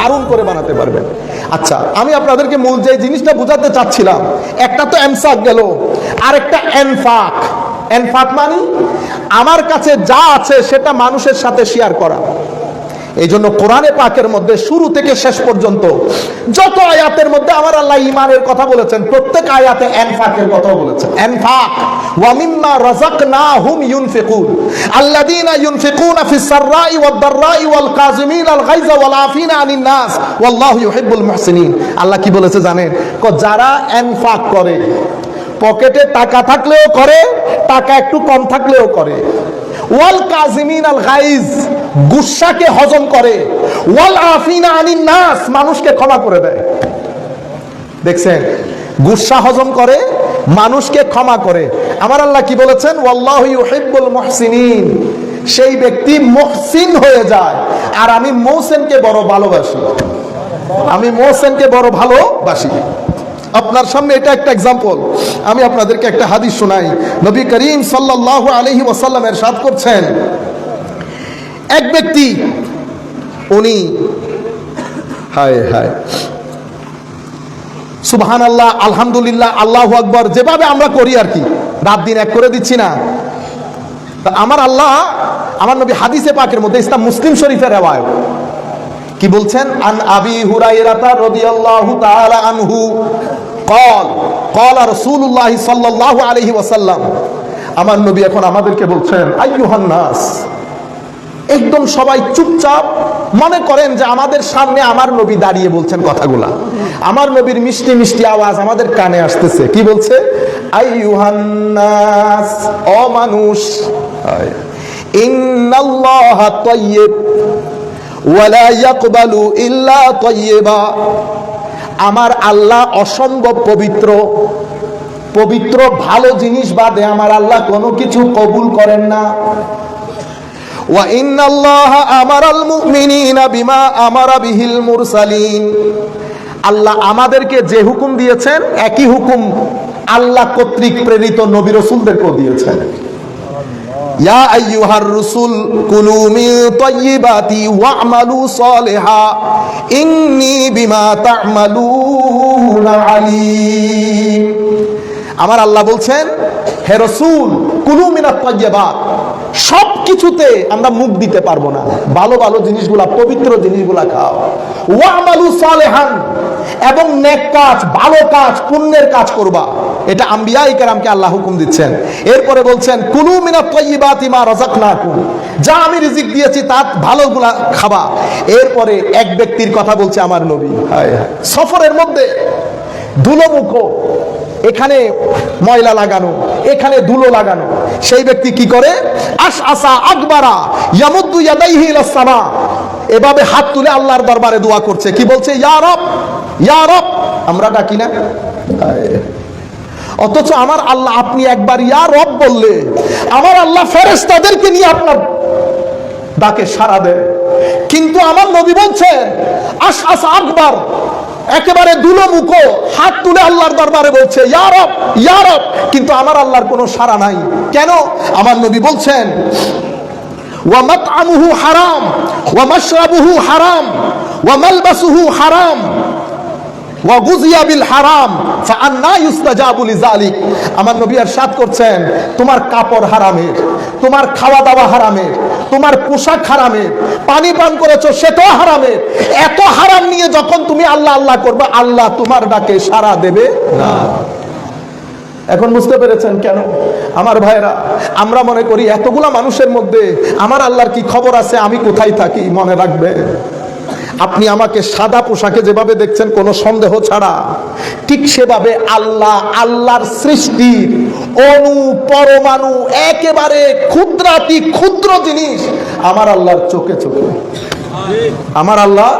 দারুণ করে বানাতে পারবেন। আচ্ছা আমি আপনাদেরকে মূল যে জিনিসটা বোঝাতে চাচ্ছিলাম, একটা তো এমসাক গেল আর একটা এনফাক। এনফাক মানে আমার কাছে যা আছে সেটা মানুষের সাথে শেয়ার করা। এই জন্য কোরআনে পাকের মধ্যে শুরু থেকে শেষ পর্যন্ত যত আয়াতের মধ্যে আমার আল্লাহ ইমানের কথা বলেছেন, প্রত্যেক আয়াতে এনফাকের কথা বলেছেন। এনফাক। ওয়া মিম্মা রাযাকনাহুম ইউনফিকুন। আল্লাযীনা ইউনফিকুনা ফিস সাররাই ওয়াল গায়যা ওয়াল আফিনা আনিন নাস। ওয়াল্লাহু ইউহিব্বুল মুহসিনিন। আল্লাহ কি বলেছে জানেন? ক যারা এনফাক করে, পকেটে টাকা থাকলেও করে, টাকা একটু কম থাকলেও করে। ওয়াল কাজিমিন আল গাইজ গুসাকে হজম করে। ওয়াল আফিনা আনিন নাস, মানুষকে ক্ষমা করে দেয়। দেখছেন? গুসা হজম করে, মানুষকে ক্ষমা করে। আমার আল্লাহ কি বলেছেন? ওয়াল্লাহু ইউহিব্বুল মুহসিনিন। সেই ব্যক্তি মুহসিন হয়ে যায়। আর আমি মৌসেনকে বড় ভালোবাসি। আমি মৌসেনকে বড় ভালোবাসি। আপনার সামনে এটা একটা এক্সাম্পল আমি আপনাদেরকে একটা হাদিস শোনাই। নবী করিম সাল্লাল্লাহু আলাইহি ওয়াসাল্লাম এরশাদ করছেন। এক ব্যক্তি, উনি, হায় হায়। সুবহান আল্লাহ আলহামদুলিল্লাহ, আল্লাহ আকবর, যেভাবে আমরা করি আর কি, রাত দিন এক করে দিচ্ছি না। আমার আল্লাহ, আমার নবী হাদিসে পাকের মধ্যে ইসলাম মুসলিম শরীফের রেওয়ায় কি বলছেন আন আবি হুরাইরাতা রাদিয়াল্লাহু তাআলা আনহু قال قال رسول الله صلى الله عليه وسلم আমার নবী এখন আমাদেরকে বলছেন আইয়ুহান নাস একদম সবাই চুপচাপ মনে করেন যে আমাদের সামনে আমার নবী দাঁড়িয়ে বলছেন কথাগুলা আমার নবীর মিষ্টি মিষ্টি আওয়াজ আমাদের কানে আসতেছে কি বলছে আইয়ুহান্নাস ও মানুষ ইন্নাল্লাহা তাইয়্যিব ওয়ালা ইয়াকবালু ইল্লা তাইয়্যিবা। আমার আল্লাহ অসম্ভব পবিত্র। পবিত্র ভালো জিনিস বাদে আমার আল্লাহ কোনো কিছু কবুল করেন না। ওয়া ইন্নাল্লাহ আমারাল মুমিনিনা বিমা আমারা বিহিল মুরসালিন। আল্লাহ আমাদেরকে যে হুকুম দিয়েছেন, একই হুকুম আল্লাহ কর্তৃক প্রেরিত নবী রসুলদেরকেও দিয়েছেন। ইয়া আইয়ুহার রুসুল, কুলু মিন তাইয়্যিবাতি ওয়া'মালু সালিহা, ইন্নী বিমা তা'মালুনা আলিম। আমার আল্লাহ বলছেন, হে রসুল, কুলু মিনাত তাইয়্যিবাত সব কিছুতে আমরা মুখ দিতে পারব না। ভালো ভালো জিনিসগুলা, পবিত্র জিনিসগুলা খাও। ওয়া'মালু সালিহান, এবং নেক কাজ, ভালো কাজ, পুণ্যের কাজ করবা। এটা আম্বিয়া ইকারামকে আল্লাহ হুকুম দিচ্ছেন। এরপরে বলছেন কুলু মিনা তৈবাতি মা রাযাকনাকুম। যা আমি রিজিক দিয়েছি তা ভালোগুলা খাবা। এরপরে এক ব্যক্তির কথা বলছে আমার নবী। সফরের মধ্যে ধুলোমুখো এখানে ময়লা লাগানো এখানে ধুলো লাগানো। সেই ব্যক্তি কি করে? আস আসা আকবারা ইয়ামুদ্দু ইয়াদাইহি ইলাস এভাবে হাত তুলে আল্লাহর দরবারে দোয়া করছে। কি বলছে? ইয়া রব ইয়া রব। আমরা ডাকি না। অথচ আমার আল্লাহ আপনি একবার ইয়া রব বললে, আমার আল্লাহ ফেরেস তাদেরকে নিয়ে আপনার ডাকে সাড়া দেয়। কিন্তু আমার নবী বলছেন আস আস আকবার, একেবারে দুলো মুখো, হাত তুলে আল্লাহর দরবারে বলছে ইয়ারব ইয়ারব কিন্তু আমার আল্লাহর কোনো সাড়া নাই। কেন? আমার নবী বলছেন, ওয়া মাতআমুহু হারাম, ওয়া মাশরাবুহু হারাম, ওয়া মালবাসুহু হারাম বিল হারাম। আন্না ইউস্তাজাবুল ইজালিক আমার নবী আর সাত করছেন, তোমার কাপড় হারামের, তোমার খাওয়া দাওয়া হারামের, তোমার পোশাক হারামের, পানি পান করেছ, সেটাও হারামের। এত হারাম নিয়ে যখন তুমি আল্লাহ আল্লাহ করবে, আল্লাহ তোমার ডাকে সারা দেবে না। এখন বুঝতে পেরেছেন কেন? আমার ভাইরা আমরা মনে করি এতগুলা মানুষের মধ্যে আমার আল্লাহর কি খবর আছে, আমি কোথায় থাকি, মনে রাখবে আপনি আমাকে সাদা পোশাকে যেভাবে দেখছেন কোনো সন্দেহ ছাড়া, ঠিক সেভাবে আল্লাহ, আল্লাহর সৃষ্টির অণু, পরমাণু, একেবারে ক্ষুদ্রাতি ক্ষুদ্র জিনিস আমার আল্লাহর চোখে চোখে। আমার আল্লাহ,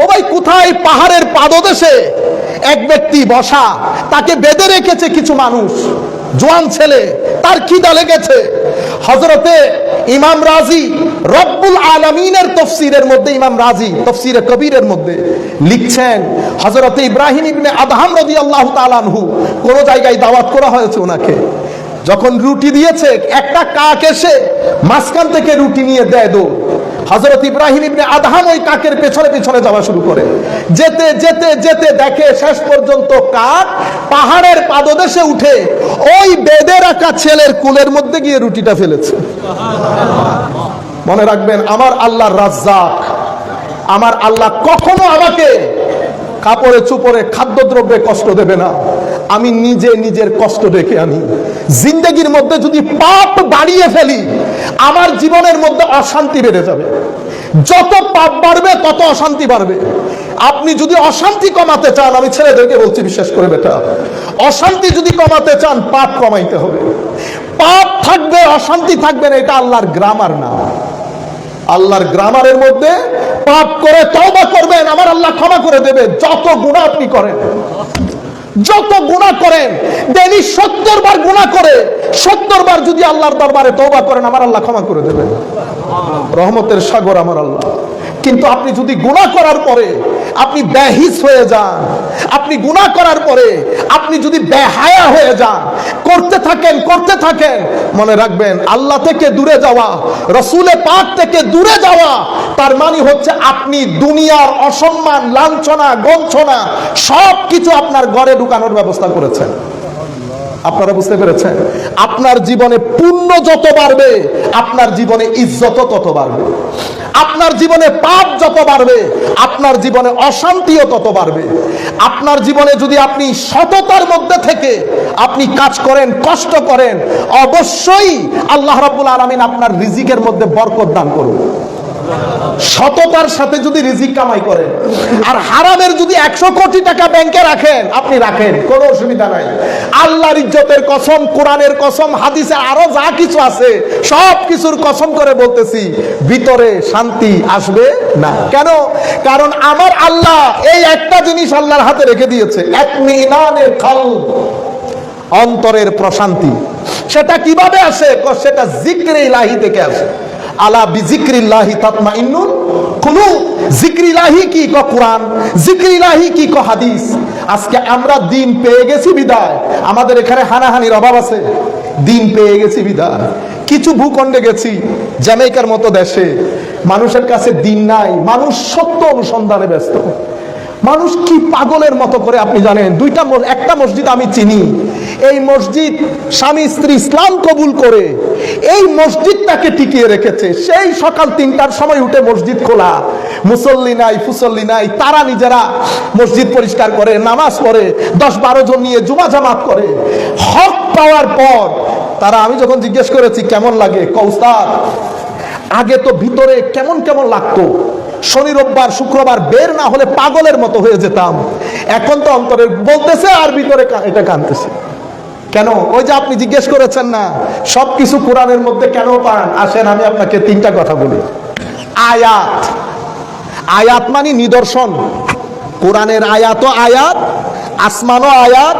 ও ভাই কোথায় পাহাড়ের পাদদেশে এক ব্যক্তি বসা, তাকে বেঁধে রেখেছে কিছু মানুষ। জোয়ান ছেলে, তার খিদা লেগেছে। হজরতে ইমাম রাজি রব্বুল আলমিনের তফসিরের মধ্যে, ইমাম রাজি তফসিরে কবিরের মধ্যে লিখছেন হজরতে ইব্রাহিম ইবনে আদহাম রদি আল্লাহ তালানহু কোন জায়গায় দাওয়াত করা হয়েছে ওনাকে। যখন রুটি দিয়েছে, একটা কাক এসে মাঝখান থেকে রুটি নিয়ে দেয় দো হজরত ইব্রাহিম ইবনে আদহাম ওই কাকের পেছনে পেছনে যাওয়া শুরু করে। যেতে যেতে যেতে দেখে শেষ পর্যন্ত কাক পাহাড়ের পাদদেশে উঠে ওই বেদে রাখা ছেলের কুলের মধ্যে গিয়ে রুটিটা ফেলেছে। মনে রাখবেন, আমার আল্লাহ রাজ্জাক, আমার আল্লাহ কখনো আমাকে কাপড়ে চুপড়ে খাদ্যদ্রব্যে কষ্ট দেবে না। আমি নিজে নিজের কষ্ট ডেকে আনি। জিন্দগির মধ্যে যদি পাপ বাড়িয়ে ফেলি, আমার জীবনের মধ্যে অশান্তি বেড়ে যাবে। যত পাপ বাড়বে, তত অশান্তি বাড়বে। আপনি যদি অশান্তি কমাতে চান, আমি ছেলেদেরকে বলছি বিশ্বাস করে বেটা, অশান্তি যদি কমাতে চান, পাপ কমাইতে হবে। পাপ থাকবে, অশান্তি থাকবে না, এটা আল্লাহর গ্রামার না। আল্লাহর গ্রামারের মধ্যে পাপ করে তওবা করবেন, আমার আল্লাহ ক্ষমা করে দেবে, যত গুণা আপনি করেন। যত গুণা করেন ডেলি সত্তর বার গুণা করে, সত্তর বার যদি আল্লাহর দরবারে তৌবা করেন, আমার আল্লাহ ক্ষমা করে দেবেন। রহমতের সাগর আমার আল্লাহ। কিন্তু আপনি যদি গুণা করার পরে আপনি ব্যাহিস হয়ে যান, আপনি গুণা করার পরে আপনি যদি বেহায়া হয়ে যান, করতে থাকেন করতে থাকেন, মনে রাখবেন আল্লাহ থেকে দূরে যাওয়া, রসুলে পাক থেকে দূরে যাওয়া, তার মানে হচ্ছে আপনি দুনিয়ার অসম্মান, লাঞ্ছনা, গঞ্ছনা সব কিছু আপনার ঘরে ঢুকানোর ব্যবস্থা করেছেন। আপনারা বুঝতে পেরেছেন? আপনার জীবনে পুণ্য যত বাড়বে, আপনার জীবনে ইজ্জত তত বাড়বে। আপনার জীবনে পাপ যত বাড়বে, আপনার জীবনে অশান্তিও তত বাড়বে। আপনার জীবনে যদি আপনি সততার মধ্যে থেকে আপনি কাজ করেন, কষ্ট করেন, অবশ্যই আল্লাহ রাবুল আলমিন আপনার রিজিকের মধ্যে বরকত দান করুন। সততার সাথে যদি রিজিক কামাই করেন, আর হারামের যদি একশো কোটি টাকা ব্যাংকে রাখেন, আপনি রাখেন, কোনো অসুবিধা নাই। আল্লাহর ইজ্জতের কসম, কোরআনের কসম হাদিসে আরও যা কিছু আছে, সব কিছুর কসম করে বলতেছি, ভিতরে শান্তি আসবে না। কেন? কারণ আমার আল্লাহ এই একটা জিনিস আল্লাহর হাতে রেখে দিয়েছে, এক মিনানের খাল অন্তরের প্রশান্তি। সেটা কীভাবে আসে? সেটা জিক্রে ইলাহি থেকে আসে। আলা বিজিক্রিল্লাহি তাতমা ইন্নুল কুলু জিক্রিলাহি কি ক কোরআন জিক্রিলাহি কি ক হাদিস? আজকে আমরা দিন পেয়ে গেছি বিদায়। আমাদের এখানে হানাহানির অভাব আছে। দিন পেয়ে গেছি বিদায়। কিছু ভূখণ্ডে গেছি, জ্যামাইকার মতো দেশে। মানুষের কাছে দিন নাই। মানুষ সত্য অনুসন্ধানে ব্যস্ত। মানুষ কি পাগলের মতো করে আপনি জানেন? দুইটা একটা মসজিদ আমি চিনি। এই মসজিদ স্বামী স্ত্রী ইসলাম কবুল করে। এই মসজিদটাকে টিকিয়ে রেখেছে। সেই সকাল তিনটার সময় উঠে মসজিদ খোলা। মুসল্লি নাই, ফুসল্লি নাই, তারা নিজেরা মসজিদ পরিষ্কার করে, নামাজ পড়ে দশ বারো জন নিয়ে জুমা জামাত করে। হক পাওয়ার পর তারা, আমি যখন জিজ্ঞেস করেছি, কেমন লাগে? কৌস্তাদ আগে তো ভিতরে কেমন কেমন লাগতো। শনি, রোববার, শুক্রবার বের না হলে পাগলের মতো হয়ে যেতাম। এখন তো অন্তরে বলতেছে আর ভিতরে এটা কানতেছে। কেন? ওই যে আপনি জিজ্ঞেস করেছেন না সব কিছু কোরআনের মধ্যে কেন পান? আসেন, আমি আপনাকে তিনটা কথা বলি। আয়াত। আয়াত মানে নিদর্শন। কোরআনের আয়াত আয়াত, আসমানও আয়াত,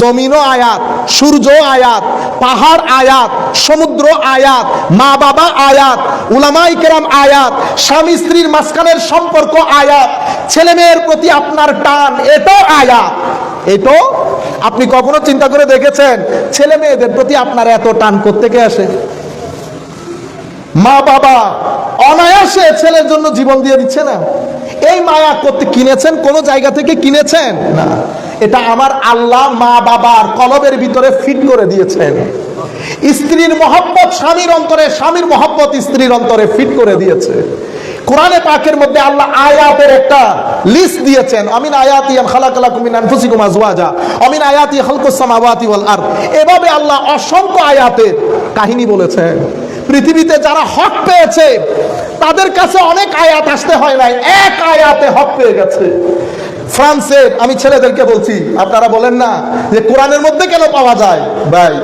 জমিনও আয়াত সূর্য আয়াত, পাহাড় আয়াত, সমুদ্র আয়াত মা বাবা আয়াত উলামাই কেরাম আয়াত, স্বামী স্ত্রীর মাঝখানের সম্পর্ক আয়াত ছেলে মেয়ের প্রতি আপনার টান, এটাও আয়াত। এটাও আপনি কখনো চিন্তা করে দেখেছেন ছেলে মেয়েদের প্রতি আপনার এত টান করতে আসে? মা বাবা অনায়াসে ছেলের জন্য জীবন দিয়ে দিচ্ছে না। এই মায়া করতে কিনেছেন? কোন জায়গা থেকে কিনেছেন? না। এটা আমার আল্লাহ মা বাবার কলবের ভিতরে ফিট করে দিয়েছেন। স্ত্রীর মহব্বত স্বামীর অন্তরে, স্বামীর মহব্বত স্ত্রীর অন্তরে ফিট করে দিয়েছে। কোরআনে পাকের মধ্যে আল্লাহ আয়াতের একটা লিস্ট দিয়েছেন। আমিন আয়াতি আম খালাকালাকুম মিন আনফুসিকুম আজওয়াজা। আমিন আয়াতি খালকুস সামাওয়াতি ওয়াল আরদ। এভাবে আল্লাহ অসংখ্য আয়াতের কাহিনী বলেছেন। পৃথিবীতে যারা হক পেয়েছে, তাদের কাছে অনেক আয়াত আসতে হয় নাই। এক আয়াতে হক পেয়ে গেছে। ফ্রান্সের আমি ছেলেদেরকে বলছি, আপনারা বলেন না যে কোরআনের মধ্যে কেন পাওয়া যায়? ভাই,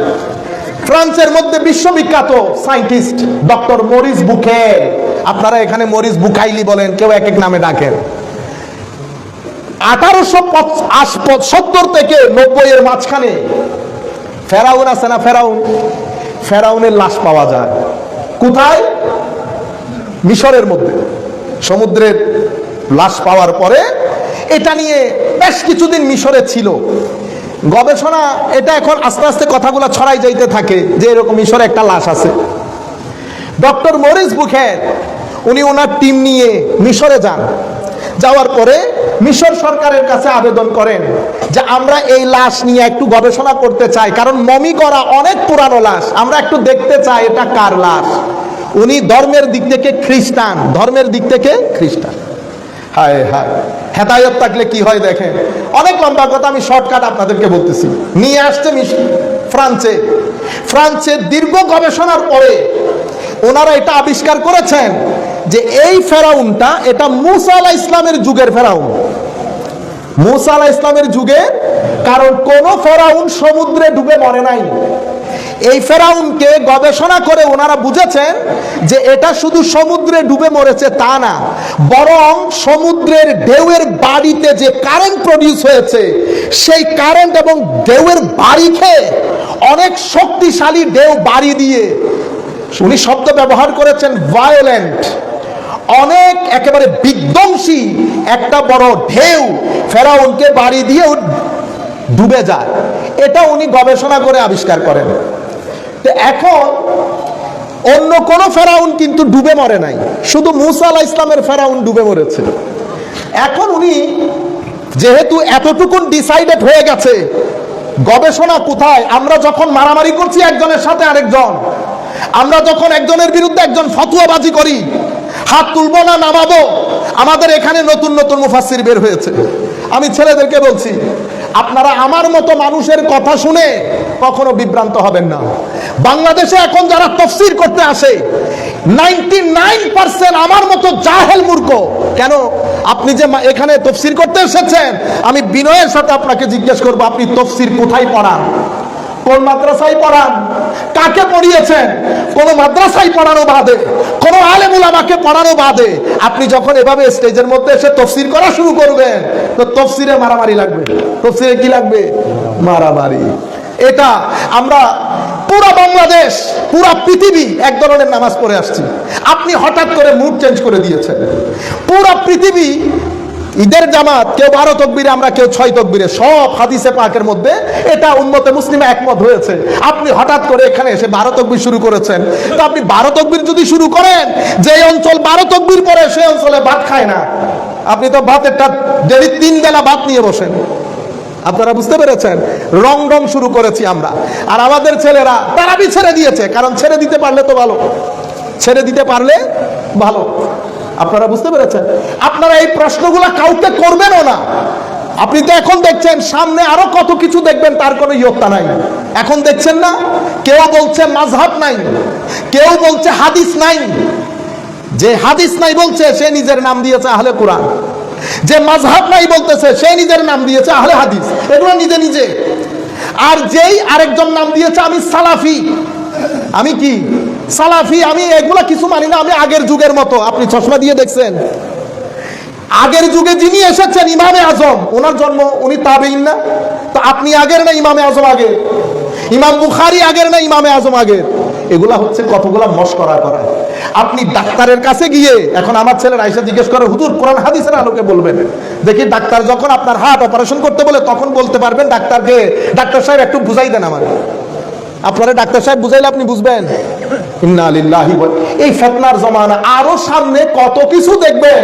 ফ্রান্সের মধ্যে বিশ্ববিখ্যাত সায়েন্টিস্ট ডক্টর মরিস বুকে আপনারা এখানে মরিস বুকাইলি বলেন, কেউ এক এক নামে ডাকেন। আঠারোশো সত্তর থেকে নব্বই এর মাঝখানে ফেরাউন আছে না ফেরাউন? ফেরাউনের লাশ পাওয়া যায়। কোথায়? মিশরের মধ্যে। সমুদ্রের লাশ পাওয়ার পরে এটা নিয়ে বেশ কিছুদিন মিশরে ছিল। গবেষণা, এটা এখন আস্তে আস্তে কথাগুলো ছড়াই যাইতে থাকে যে এরকম মিশরে একটা লাশ আছে। ডক্টর মরিস বুখের উনি ওনার টিম নিয়ে মিশরে যান। যাওয়ার পরে মিশর সরকারের কাছে আবেদন করেন যে আমরা এই লাশ নিয়ে একটু গবেষণা করতে চাই, কারণ মমি করা অনেক পুরানো লাশ। আমরা একটু দেখতে চাই এটা কার লাশ। উনি ধর্মের দিক থেকে খ্রিস্টান, ধর্মের দিক থেকে খ্রিস্টান। হায় হায়। হেদায়ত থাকলে কি হয় দেখেন? অনেক লম্বা কথা, আমি শর্টকাট আপনাদেরকে বলতেছি। নিয়ে আসছে ফ্রান্সে। ফ্রান্সে দীর্ঘ গবেষণার পরে ওনারা এটা আবিষ্কার করেছেন। যে এই ফেরাউনটা এটা মুসা আলাহ ইসলামের যুগের ফেরাউন। মুসা আলাহ ইসলামের যুগে কারণ কোন ফেরাউন সমুদ্রে ডুবে মরে নাই। এই ফেরাউনকে গবেষণা করে ওনারা বুঝেছেন যে এটা শুধু সমুদ্রে ডুবে মরেছে তা না, বরং সমুদ্রের ঢেউয়ের বাড়িতে যে কারেন্ট প্রডিউস হয়েছে, সেই কারেন্ট এবং ঢেউয়ের বাড়ি খেয়ে অনেক শক্তিশালী ঢেউ বাড়ি দিয়ে, উনি শব্দ ব্যবহার করেছেন ভায়োলেন্ট অনেক একেবারে বিধ্বংসী একটা বড় ঢেউ ফেরাউনকে বাড়ি দিয়ে ডুবে যায়। এটা উনি গবেষণা করে আবিষ্কার করেন। তো এখন অন্য কোন ফেরাউন কিন্তু ডুবে মরে নাই। শুধু মুসা ইসলামের ফেরাউন ডুবে মরেছে। এখন উনি যেহেতু এতটুকুন ডিসাইডেড হয়ে গেছে, গবেষণা কোথায়? আমরা যখন মারামারি করছি একজনের সাথে আরেকজন, আমরা যখন একজনের বিরুদ্ধে একজন ফতুয়াবাজি করি হাত তুলবো না, নামাবো? আমাদের এখানে নতুন নতুন মুফাসির বের হয়েছে। আমি ছেলেদেরকে বলছি, আপনারা আমার মতো মানুষের কথা শুনে কখনো বিভ্রান্ত হবেন না। বাংলাদেশে এখন যারা তফসির করতে আসে নাইনটি নাইন পার্সেন্ট আমার মতো জাহেল মূর্খ। কেন? আপনি যে এখানে তফসির করতে এসেছেন, আমি বিনয়ের সাথে আপনাকে জিজ্ঞেস করব, আপনি তফসির কোথায় পড়ান? কোন মাদ্রাসায় পড়ান? কাকে পড়িয়েছেন? কোন মাদ্রাসায় পড়ানো বাদে, কোন আলেমুল আমাকে পড়ানো বাদে। আপনি যখন এভাবে স্টেজের মধ্যে এসে তফসির করা শুরু করবেন, তো তফসিরে মারামারি লাগবে। তফসিরে কি লাগবে? মারামারি। এটা আমরা পুরো বাংলাদেশ, পুরো পৃথিবী এক ধরনের নামাজ পড়ে আসছি। আপনি হঠাৎ করে মুড চেঞ্জ করে দিয়েছেন। পুরো পৃথিবী ঈদের জামাত, কেউ বারো তকবিরে, আমরা কেউ ছয় তকবিরে, সব হাদিসে পাকের মধ্যে এটা উন্মতে মুসলিমে একমত হয়েছে। আপনি হঠাৎ করে এখানে এসে বারো তকবির শুরু করেছেন। তো আপনি বারো তকবির যদি শুরু করেন যে অঞ্চল বারো তকবির পরে, সেই অঞ্চলে ভাত খায় না। আপনি তো ভাতেরটা দেরি তিন বেলা ভাত নিয়ে বসেন। আপনারা বুঝতে পেরেছেন? রং রং শুরু করেছি আমরা। আর আমাদের ছেলেরা তারাবি ছেড়ে দিয়েছে, কারণ ছেড়ে দিতে পারলে তো ভালো। ছেড়ে দিতে পারলে ভালো। আপনারা বুঝতে পেরেছেন? আপনারা এই প্রশ্নগুলো কাউকে করবেনও না। আপনি তো এখন দেখছেন, সামনে আরও কত কিছু দেখবেন, তার কোনো ইয়ত্তা নাই। এখন দেখছেন না? কেউ বলছে মাঝহাব নাই। কেউ বলছে হাদিস নাই। যে হাদিস নাই বলছে, সে নিজের নাম দিয়েছে আহলে কোরআন। যে মাঝহাব নাই বলতেছে, সে নিজের নাম দিয়েছে আহলে হাদিস। এগুলো নিজে নিজে। আর যেই আরেকজন নাম দিয়েছে, আমি সালাফি। আমি কি? সালাফি, আমি এগুলা কিছু মানি না, আমি আগের যুগের মতো। আপনি চশমা দিয়ে দেখছেন? আগের যুগে যিনি এসেছেন, ইমামে আজম, ওনার জন্ম উনি তাবেইন না? তো আপনি আগের না ইমামে আজম আগে? ইমাম বুখারি আগের না ইমামে আজম আগের এগুলা হচ্ছে কতগুলা মস্করা করা। আপনি ডাক্তারের কাছে গিয়ে, এখন আমার ছেলের আইসা জিজ্ঞেস করে, হুজুর, কোরআন হাদিসের আলোকে বলবেন? দেখি ডাক্তার যখন আপনার হার্ট অপারেশন করতে বলে, তখন বলতে পারবেন, ডাক্তারকে, ডাক্তার সাহেব একটু বুঝাই দেন আমার আপনারা ডাক্তার সাহেব বুঝাইলে আপনি বুঝবেন? এই ফেতনার জমানা আরও সামনে কত কিছু দেখবেন।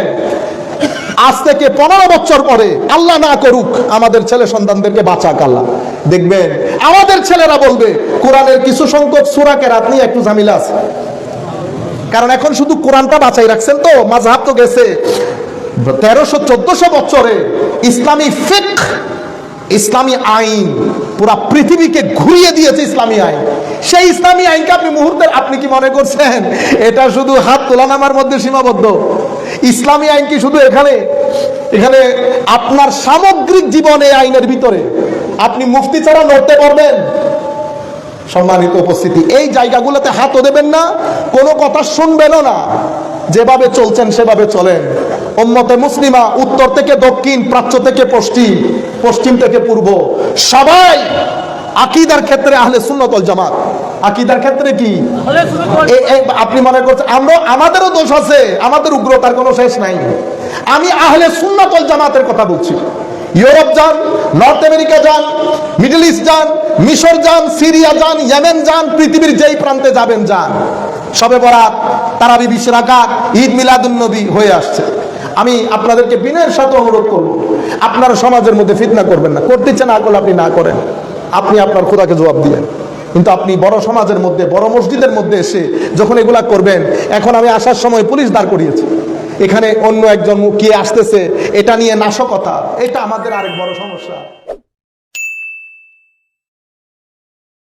আজ থেকে পনেরো বছর পরে আল্লাহ না করুক, আমাদের ছেলে সন্তানদেরকে বাঁচাক আল্লাহ। দেখবেন, আমাদের ছেলেরা বলবে, কোরআনের কিছু সংখ্যক সুরাকে রাত নিয়ে একটু ঝামেলা আছে। কারণ এখন শুধু কোরআনটা বাঁচাই রাখছেন তো মাঝহাব তো গেছে। তেরোশো, চোদ্দশো বছরে ইসলামী ফিক ইসলামী আইন, পুরা পৃথিবীকে ঘুরিয়ে দিয়েছে ইসলামী আইন। সেই ইসলামী আইনকে আপনি মুহূর্তের, আপনি কি মনে করছেন? এটা শুধু হাত তোলা নামার মধ্যে সীমাবদ্ধ। ইসলামী আইন কি শুধু এখানে এখানে আপনার সামগ্রিক জীবনে আইনের ভিতরে? আপনি মুফতি ছাড়া লড়তে পারবেন? সম্মানিত উপস্থিতি, এই জায়গাগুলোতে হাতও দেবেন না, কোনো কথা শুনবেনও না। যেভাবে চলছেন, সেভাবে চলেন। উম্মতে মুসলিমা, উত্তর থেকে দক্ষিণ, প্রাচ্য থেকে পশ্চিম পশ্চিম থেকে পূর্ব। সবাই আকিদার ক্ষেত্রে আহলে সুন্নতল জামাত। আকিদার ক্ষেত্রে কি? আপনি মনে করছেন আমরা আমাদেরও দোষ আছে আমাদের উগ্রতার কোনো শেষ নাই। আমি আহলে সুন্নাতল জামাতের কথা বলছি। ইউরোপ যান নর্থ আমেরিকা যান মিডল ইস্ট যান মিশর যান সিরিয়া যান ইয়েমেন যান পৃথিবীর যেই প্রান্তে যাবেন যান সবে বরাত তারাবি বিশ রাকাত ঈদ মিলাদুন নবী হয়ে আসছে। আমি আপনাদেরকে বিনয়ের সাথে অনুরোধ করব আপনারা সমাজের মধ্যে ফিতনা করবেন না করতে ইচ্ছে না করলে আপনি না করেন। আপনি আপনার খোদাকে জবাব দিলেন কিন্তু আপনি বড় সমাজের মধ্যে, বড় মসজিদের মধ্যে এসে যখন এগুলা করবেন, এখন আমি আসার সময় পুলিশ দাঁড় করিয়েছি। এখানে অন্য একজন কে আসতেছে, এটা নিয়ে নাশকতা, এটা আমাদের আরেক বড় সমস্যা।